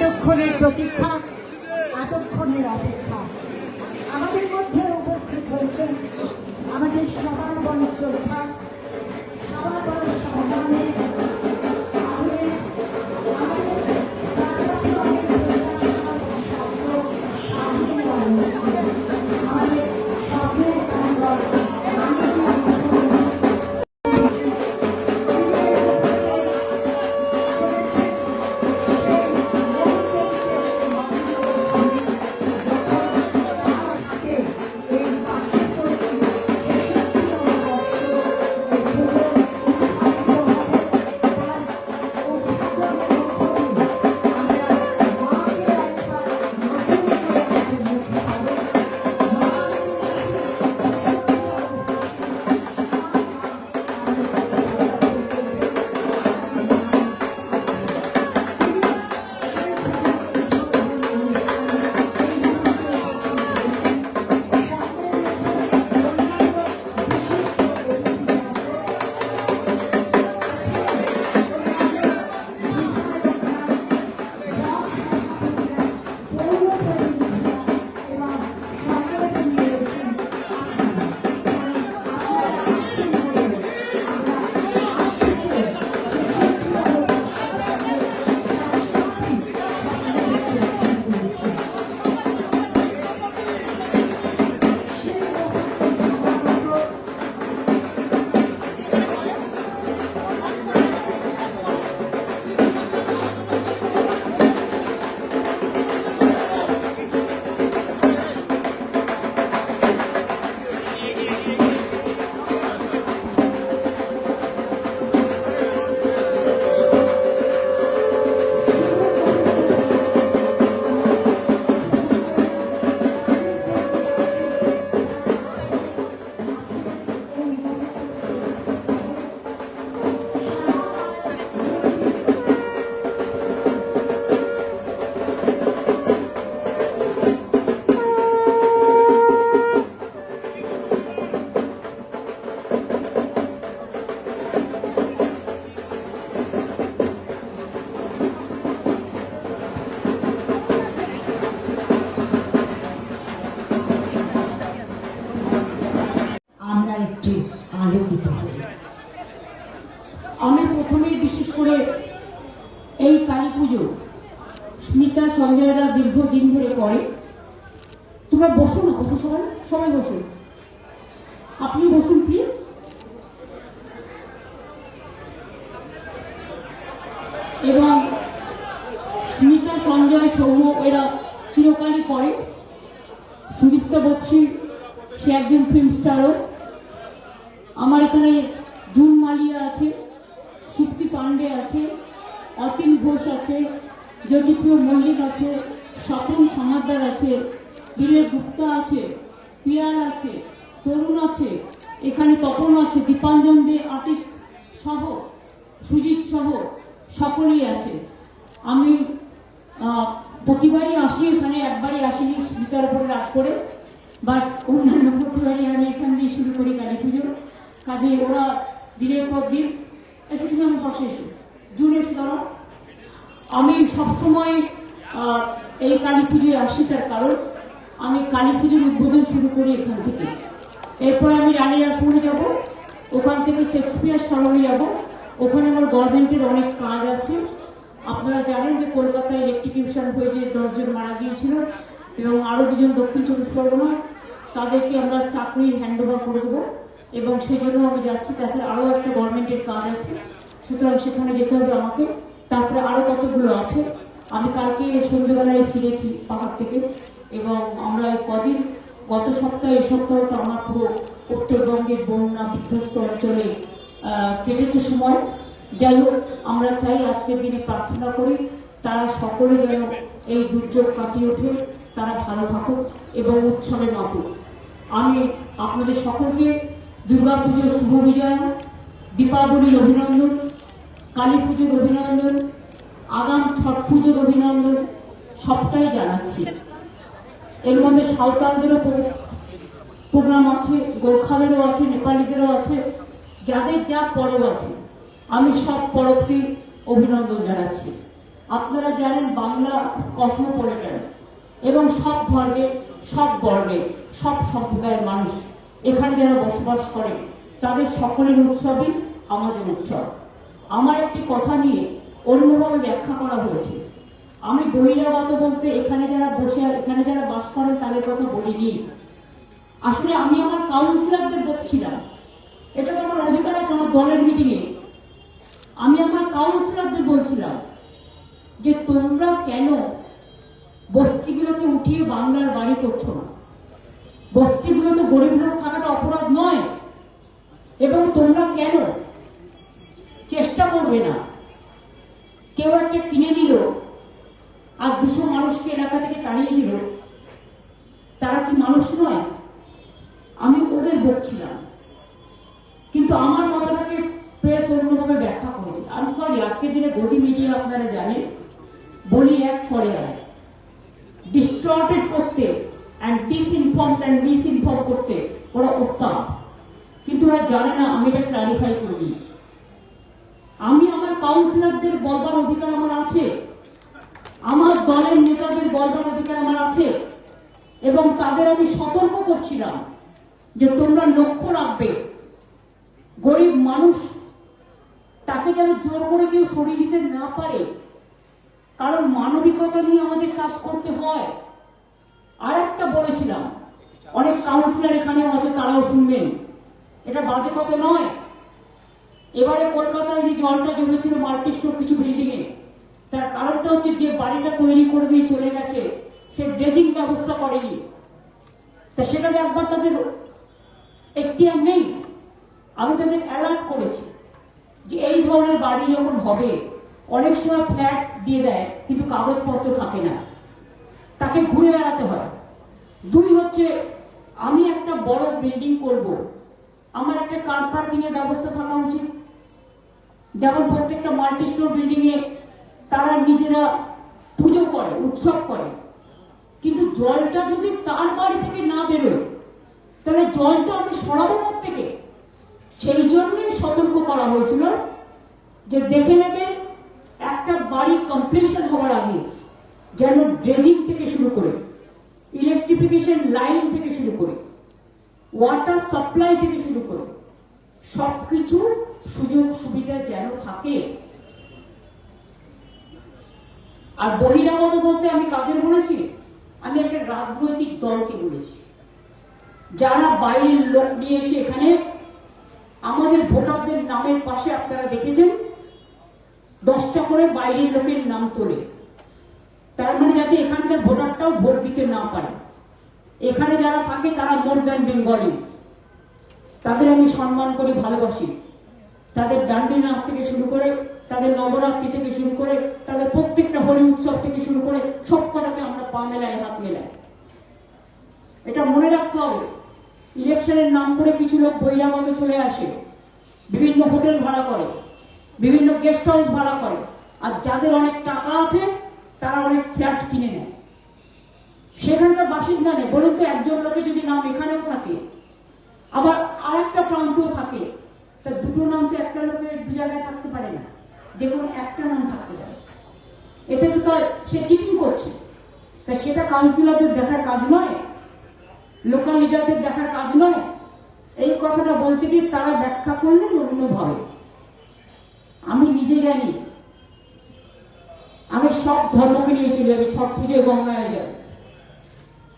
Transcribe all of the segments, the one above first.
এতক্ষণের প্রতীক্ষা এতক্ষণের অপেক্ষা। আমাদের মধ্যে উপস্থিত হয়েছেন আমাদের সবার বড় শ্রদ্ধা সবার বড় এবং স্মিতা, সঞ্জয়, সৌম্য, এরা চিরকালই করে সুদীপ্ত বক্সি, সে একজন ফিল্ম স্টারও আমার এখানে জুন মালিয়া আছে, সুপ্তি পাণ্ডে আছে, অতীন ঘোষ আছে, জ্যোতিপ্রিয় মল্লিক আছে, স্বপন সমাদার আছে বিলে গুপ্তা আছে, পিয়ার আছে, তরুণ আছে, এখানে তপন আছে, দীপাঞ্জন দে আর্টিস্ট সহ, সুজিত সহ। সকলেই আছে। আমি প্রতিবারই আসি এখানে, একবারই আসিনি স্মিতার উপরে রাগ করে। বাট অন্যান্য প্রতিবারই আমি এখান দিয়ে শুরু করি কালী পুজো। কাজে ওরা দিনের পর দিন এসে তুমি আমার পাশে এসো। জুন এসে আমি সবসময় এই কালী পুজোয় আসি তার কারণ, আমি কালী পুজোর উদ্বোধন শুরু করি এখান থেকে। এরপর আমি রানীর আশ্রমে যাব। ওখান থেকে শেক্সপিয়ার সরণে যাব। ওখানে আমার গভর্নমেন্টের অনেক কাজ আছে। আপনারা জানেন যে কলকাতায় ইলেকট্রিকিউশন হয়ে যে দশজন মারা গিয়েছিল এবং আরও দুজন দক্ষিণ চব্বিশ পরগনায়, তাদেরকে আমরা চাকরি হ্যান্ড ওভার করে দেবো এবং সেই জন্য আমি যাচ্ছি। তাছাড়া আরও একটা গভর্নমেন্টের কাজ আছে, সুতরাং সেখানে যেতে হবে আমাকে। তারপরে আরও কতগুলো আছে, আমি কালকে সন্ধ্যেবেলায় ফিরেছি পাহাড় থেকে এবং আমরা কদিন, গত সপ্তাহে, এই সপ্তাহে তো আমার পুরো উত্তরবঙ্গের বন্যা বিধ্বস্ত অঞ্চলে কেটেছে সময়। যাই হোক, আমরা চাই আজকের দিনে প্রার্থনা করি, তারা সকলে যেন এই দুর্যোগ কাটিয়ে ওঠে, তারা ভালো থাকুক এবং উৎসবে মাতুক আমি আপনাদের সকলকে দুর্গাপুজোর শুভ বিজয়, দীপাবলির অভিনন্দন, কালী পুজোর অভিনন্দন, আগাম ছট পুজোর অভিনন্দন, সবটাই জানাচ্ছি। এর মধ্যে সাঁওতালদেরও প্রোগ্রাম আছে, গোর্খাদেরও আছে, নেপালিদেরও আছে যাদের যা পরব আছে, আমি সব পরবকে অভিনন্দন জানাচ্ছি। আপনারা জানেন বাংলা কসমোপলিটন এবং সব ধর্মের সব বর্ণের সব সম্প্রদায়ের মানুষ এখানে যারা বসবাস করে, তাদের সকলের উৎসবই আমাদের উৎসব। আমার একটি কথা নিয়ে অন্যভাবে ব্যাখ্যা করা হয়েছে। আমি বহিরাগত বলতে এখানে যারা বসে, এখানে যারা বাস করেন তাদের কথা বলিনি। আসলে আমি আমার কাউন্সিলরদের বলছিলাম এটা তো আমার অধিকার আছে আমার দলের মিটিংয়ে আমি আমার কাউন্সিলরদের বলছিলাম যে তোমরা কেন বস্তিগুলোকে উঠিয়ে বাংলার বাড়ি করছ না? বস্তিগুলোতে গরিব লোক থাকাটা অপরাধ নয়। এবং তোমরা কেন চেষ্টা করবে না? কেউ একটা কিনে নিল আর দুশো মানুষকে এলাকা থেকে তাড়িয়ে দিল। তারা কি মানুষ নয়? আমি ওদের বকছিলাম। তাদের আমি সতর্ক করছিলাম যে তোমরা লক্ষ্য রাখবে। গরিব মানুষ, তাকে যেন জোর করে কেউ সরিয়ে দিতে না পারে। কারণ মানবিকতা নিয়ে আমাদের কাজ করতে হয়। আর একটা বলেছিলাম, অনেক কাউন্সিলর এখানেও আছে, তারাও শুনবেন। এটা বাজে কথা নয়। এবারে কলকাতায় যে জলটা জমেছিল মাল্টি স্টোর কিছু বিল্ডিং এ তার কারণটা হচ্ছে যে বাড়িটা তৈরি করে দিয়ে চলে গেছে। সে ড্রেজিং ব্যবস্থা করেনি। তা সেটা একবার তাদের এখতিয়ার নেই। আমি তাদের অ্যালার্ট করেছি যে এই ধরনের বাড়ি যখন হবে, অনেক সময় ফ্ল্যাট দিয়ে দেয়, কিন্তু কাগজপত্র থাকে না। তাকে ঘুরে বেড়াতে হয়। দুই হচ্ছে, আমি একটা বড় বিল্ডিং করব। আমার একটা কার পার্কিং এর ব্যবস্থা থাকা উচিত। যেমন প্রত্যেকটা মাল্টি স্টোর বিল্ডিং এ তারা নিজেরা পুজো করে, উৎসব করে। কিন্তু জলটা যদি তার বাড়ি তাহলে জলটা আমি সরাবো থেকে? সেই জন্যই সতর্ক করা হয়েছিল যে দেখে নেবেন একটা বাড়ি কমপ্লিশন হওয়ার আগে যেন ড্রেজিং থেকে শুরু করে ইলেকট্রিফিকেশন লাইন থেকে শুরু করে ওয়াটার সাপ্লাই থেকে শুরু করে, সবকিছু সুযোগ সুবিধা যেন থাকে। আর বহিরাগত বলতে আমি কাদের বলেছি? আমি একটা রাজনৈতিক দলকে বলেছি। যারা বাইরের লোক নিয়ে এসে এখানে আমাদের ভোটারদের নামের পাশে আপনারা দেখেছেন, দশটা করে বাইরের লোকের নাম তোলে। তার মানে যাতে এখানকার ভোটারটাও ভোট দিতে না পারে। এখানে যারা থাকে, তারা মোর দ্যান বেঙ্গলিস তাদের আমি সম্মান করি ভালোবাসি। তাদের ডান্ডি নাচ থেকে শুরু করে, তাদের নবরাত্রি থেকে শুরু করে, তাদের প্রত্যেকটা হোলি উৎসব থেকে শুরু করে, সব কটাকে আমরা পা মেলায়, হাত মেলায়। এটা মনে রাখতে হবে। ইলেকশনের নাম করে কিছু লোক বহিরাগত চলে আসে। বিভিন্ন হোটেল ভাড়া করে, বিভিন্ন গেস্ট হাউস ভাড়া করে। আর যাদের অনেক টাকা আছে, তারা অনেক ফ্ল্যাট কিনে নেয়। সেখানকার বাসিন্দা নেই। বলুন তো একজন লোকের যদি নাম এখানেও থাকে, আবার আর একটা প্রান্তেও থাকে, তা দুটো নাম তো একটা লোকের দু জায়গায় থাকতে পারে না। যে কোনো একটা নাম থাকতে পারে। এতে তো তার, সে চিটিং করছে। তা সেটা কাউন্সিলরদের দেখার কাজ নয়। লোকাল লিডারদের দেখার কাজ নয়। এই কথাটা বলতে গিয়ে তারা ব্যাখ্যা করলেন অন্যভাবে আমি নিজে জানি, আমি সব ধর্মকে নিয়ে চলে যাবি, ছট পুজোয় গঙ্গায় যাই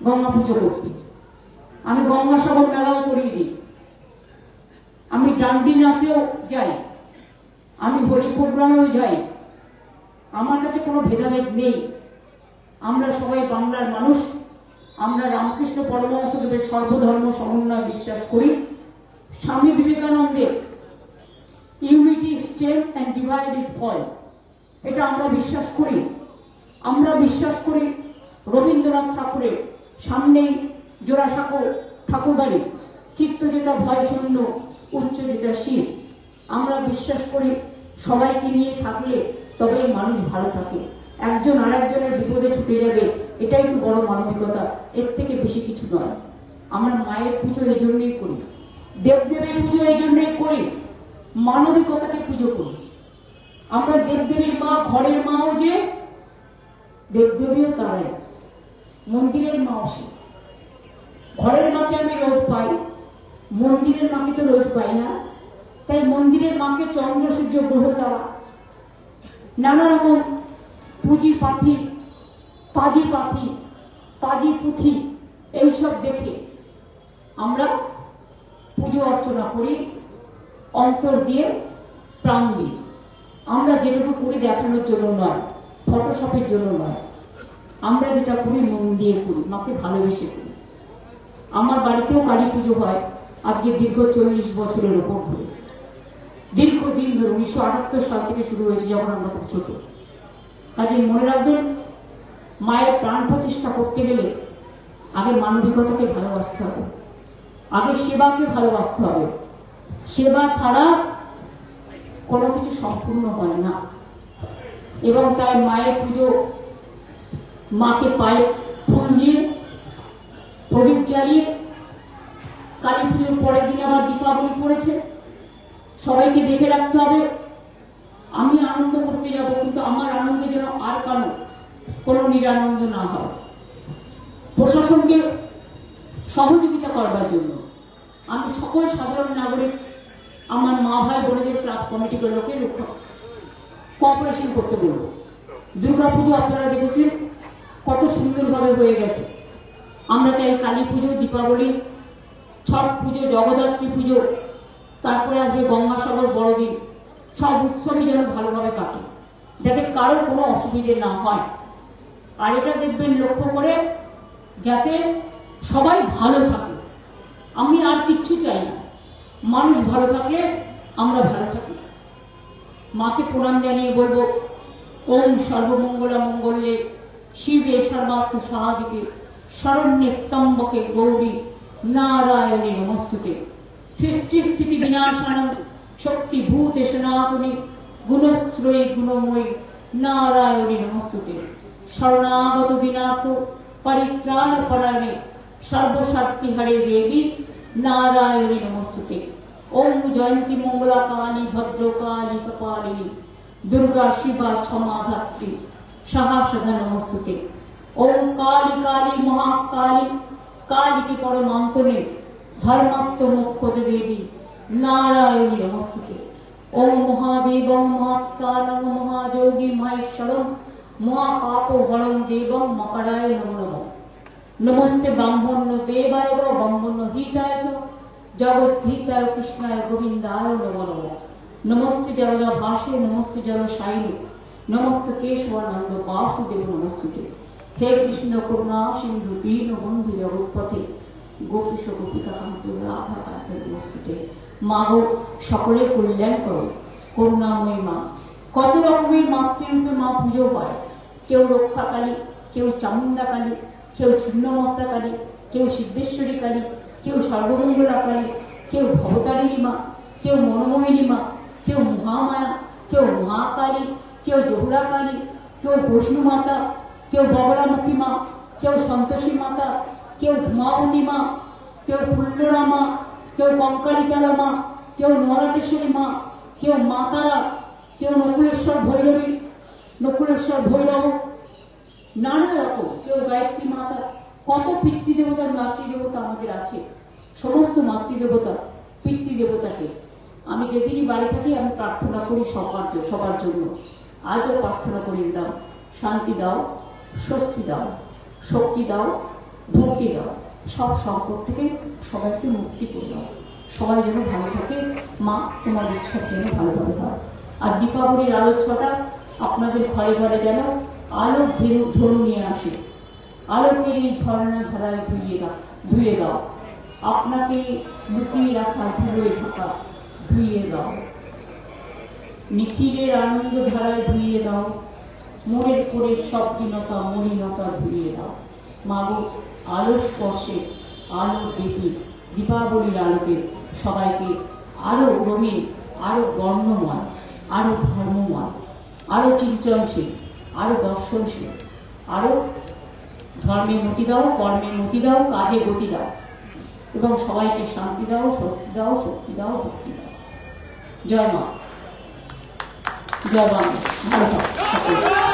গঙ্গা পুজো করতে। আমি গঙ্গা সাগর মেলাও করিয়ে দিই আমি ডান্ডি নাচেও যাই। আমি হোলি প্রোগ্রামেও যাই। আমার কাছে কোনো ভেদাভেদ নেই। আমরা সবাই বাংলার মানুষ। আমরা রামকৃষ্ণ পরমহংসদেবের সর্বধর্ম সমন্বয় বিশ্বাস করি। স্বামী বিবেকানন্দের unity strength and divide is fall এটা আমরা বিশ্বাস করি। আমরা বিশ্বাস করি রবীন্দ্রনাথ ঠাকুরের সামনেই জোড়াসাঁকো ঠাকুরবাড়ি, চিত্ত যেটা ভয় শূন্য, উচ্চ যেটা শিব আমরা বিশ্বাস করি সবাইকে নিয়ে থাকলে তবেই মানুষ ভালো থাকে। একজন আর একজনের বিপদে ছুটে যাবে, এটাই তো বড় মানবিকতা। এর থেকে বেশি কিছু নয়। আমরা মায়ের পুজো এই জন্যই করি। দেবদেবের পুজো এই জন্যই করি। মানবিকতাকে পুজো করি। আমরা দেবদেবীর মা, ঘরের মাও যে, দেবদেবীও তারাই। মন্দিরের মাও সে। ঘরের মাকে আমি রোজ পাই। মন্দিরের মাকে তো রোজ পাই না। তাই মন্দিরের মাকে চন্দ্র, সূর্য, গ্রহ তারা। নানা রকম পুঁজি পাখি, পাজি পাখি, পাজি পুঁথি, এইসব দেখে আমরা পুজো অর্চনা করি, অন্তর দিয়ে প্রাণ দিই। আমরা যেটুকু করি দেখানোর জন্য নয়, ফটোশপের জন্য নয়। আমরা যেটা করি মন দিয়ে করি, মাকে ভালোবেসে করি। আমার বাড়িতেও কালী পুজো হয়, আজকে দীর্ঘ চল্লিশ বছরের ওপর ধরে। দীর্ঘদিন ধরে উনিশশো আটাত্তর সাল থেকে শুরু হয়েছে যখন আমরা ছোট কাজে মনে রাখবেন মায়ের প্রাণ প্রতিষ্ঠা করতে গেলে আগে মানবিকতাকে ভালোবাসতে হবে। আগে সেবাকে ভালোবাসতে হবে। সেবা ছাড়া কোনো কিছু সম্পূর্ণ হয় না। এবং তাই মায়ের পুজো মাকে পায়ে ফুল দিয়ে, প্রদীপ জ্বালিয়ে কালী পুজোর পরের দিন আবার দীপাবলি পড়েছে। সবাইকে দেখে রাখতে হবে আমি আনন্দ করতে যাব, কিন্তু আমার আনন্দে যেন আর কারও কোনো নিরানন্দ না হয়। প্রশাসনকে সহযোগিতা করবার জন্য আমি সকল সাধারণ নাগরিক, আমার মা ভাই বোনেদের ক্লাব কমিটিগুলোকে রক্ষা কপারেশন করতে বলব। দুর্গাপুজো আপনারা দেখেছেন, কত সুন্দরভাবে হয়ে গেছে। আমরা চাই কালী পুজো, দীপাবলি, ছট পুজো, জগদ্ধাত্রী পুজো, তারপরে আসবে গঙ্গাসাগর বড়দিন। সব উৎসবই যেন ভালোভাবে কাটে যাতে কারও কোনো অসুবিধে না হয়। আর এটা দেখবেন লক্ষ্য করে যাতে সবাই ভালো থাকে। আমি আর কিচ্ছু চাই না। মানুষ ভালো থাকলে আমরা ভালো থাকি। মাকে প্রণাম জানিয়ে বলব, ওম সর্বমঙ্গলা মঙ্গলে, শিবে সর্বার্থ সাহাদিকে শরণ্যে স্তম্ভকে গৌরী, নারায়ণী নমস্তুতে। সৃষ্টি স্থিতি বিনাশান শক্তি ভূতে সনাতনী গুণশ্রয়ী গুণময়ী নারায়ণী নমস্তুতে। শরণাগত দিনাথ পরিত্রাণ পরায়ণে সর্বশক্তি হরে দেবী নারায়ণী নমস্তুতে। ওম জয়ন্তী মঙ্গলা কালী ভদ্রকালী কপালিনী দুর্গা শিবা ক্ষমা ধাত্রী সহাসদা নমস্তুতে। ওম কালী কালী মহাকালী কালীকে পরমান্তরে ধর্মাত্ম মুখ্যতে দেবী নারায়ণী নমস্তুতে ওম মহাদেব মহাত্মানং মহাযোগী মহেশ্বরম মহাপাপহরম দেবম মকরায় নমো নমঃ নমস্তে ব্রাহ্মণ্য দেবায় ব্রাহ্মণ্য হিতায় জগৎ হিতায় কৃষ্ণায় গোবিন্দায় নমো নমঃ নমস্তে জগদা ভাসে নমস্তে জল সাইলে নমস্তে কেশবানন্দ বাসুদেব নমস্তুতে হে কৃষ্ণ করুণা সিন্ধু দীন বন্ধু জগৎপথে গোপীশ গোপিকা কান্ত রাধা নমস্তুতে মা গো সকলের কল্যাণ করো করুণাময়ী মা, কত রকমের মাতৃরূপে মা পুজো হয় কেউ রক্ষাকালী, কেউ চামুন্ডা কালী কেউ ছিন্নমস্তা কালী কেউ সিদ্ধেশ্বরী কালী কেউ সর্বমঙ্গলা কালী কেউ ভবতারিণী মা, কেউ মনোমোহিনী মা, কেউ মহামায়া, কেউ মহাকালী, কেউ জহুরা কালী কেউ বৈষ্ণু মাতা, কেউ বগলামুখী মা, কেউ সন্তোষী মাতা, কেউ ধুমাবতী মা, কেউ ফুল্লরা মা কেউ কঙ্কালিকালা মা, কেউ নরাটেশ্বরী মা, কেউ মাতারা কেউ নকুলেশ্বর ভৈরবী, নকুলেশ্বর ভৈরব। নানা রকম, কেউ গায়ত্রী মাতা, কত পিতৃদেবতার মাতৃদেবতা আমাদের আছে। সমস্ত মাতৃদেবতা, পিতৃদেবতাকে। আমি যেদিনই বাড়ি থাকি, আমি প্রার্থনা করি সবার সবার জন্য। আজও প্রার্থনা করি দাও শান্তি দাও, স্বস্তি দাও, শক্তি দাও, ভক্তি দাও। সব সংকট থেকে সবাইকে মুক্তি করে দাও সবাই যেন ভালো থাকে, মা তোমার ইচ্ছার যেন ভালোভাবে হয়। আর দীপাবলির আলো ছটা আপনাদের ঘরে ঘরে যেন আলো ধেনু ধরু নিয়ে আসে। আলোকের এই ঝর্ণা ধারায় ধুইয়ে দাও, ধুয়ে দাও। আপনাকে লুকিয়ে রাখা ধুয়ে থাকা ধুইয়ে দাও। নিখিলের আনন্দ ধারায় ধুয়ে দাও। মনের করে সব দীনতা মলিনতা ধুইয়ে দাও। মাগো আলো স্পর্শে আলো দেখি দীপাবলির আলোকে সবাইকে আরও রঙিন আরও বর্ণময়, আরও ধর্মময়, আরও চিন্তনশীল আরও দর্শনশীল, আরও ধর্মে মতি দাও কর্মে মতি দাও কাজে গতি দাও এবং সবাইকে শান্তি দাও, স্বস্তি দাও, শক্তি দাও, ভক্তি দাও। জয় মা। জয় সকলে।